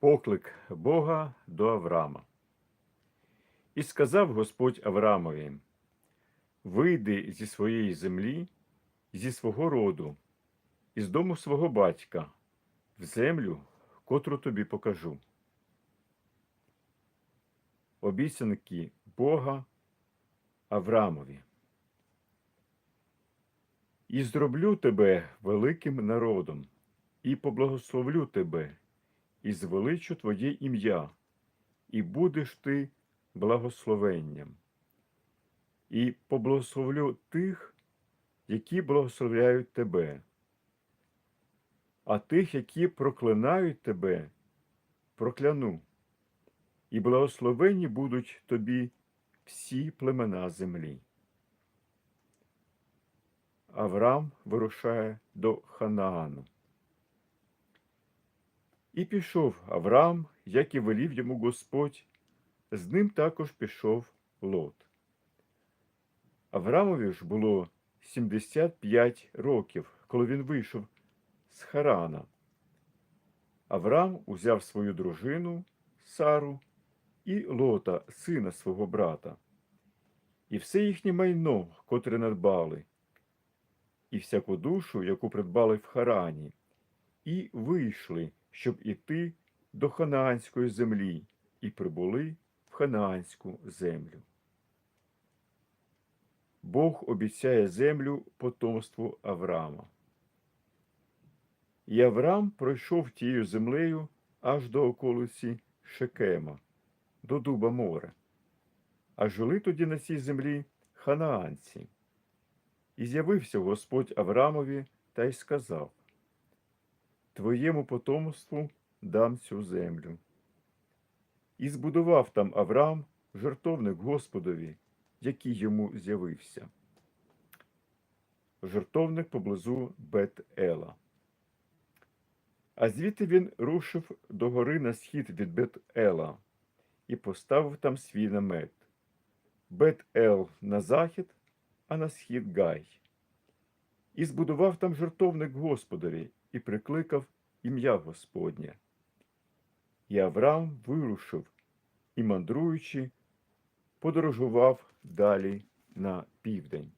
Поклик Бога до Авраама. І сказав Господь Авраамові: Вийди зі своєї землі, зі свого роду, із дому свого батька, в землю, котру тобі покажу. Обіцянки Бога Авраамові. І зроблю тебе великим народом, і поблагословлю тебе, і звеличу твоє ім'я, і будеш ти благословенням. І поблагословлю тих, які благословляють тебе, а тих, які проклинають тебе, прокляну, і благословені будуть тобі всі племена землі. Авраам вирушає до Ханаану. І пішов Авраам, як і велів йому Господь, з ним також пішов Лот. Авраамові ж було 75 років, коли він вийшов з Харана. Авраам узяв свою дружину Сару і Лота, сина свого брата, і все їхнє майно, котре надбали, і всяку душу, яку придбали в Харані, і вийшли, щоб іти до ханаанської землі, і прибули в ханаанську землю. Бог обіцяє землю потомству Авраама. І Авраам пройшов тією землею аж до околиці Шекема, до дуба моря. А жили тоді на цій землі ханаанці. І з'явився Господь Авраамові та й сказав: Твоєму потомству дам цю землю. І збудував там Авраам жертовник Господові, який йому з'явився. Жертовник поблизу Бет-Ела. А звідти він рушив до гори на схід від Бет-Ела і поставив там свій намет. Бет-Ел на захід, а на схід Гай. І збудував там жертовник Господарі і прикликав ім'я Господнє. І Авраам вирушив і, мандруючи, подорожував далі на південь.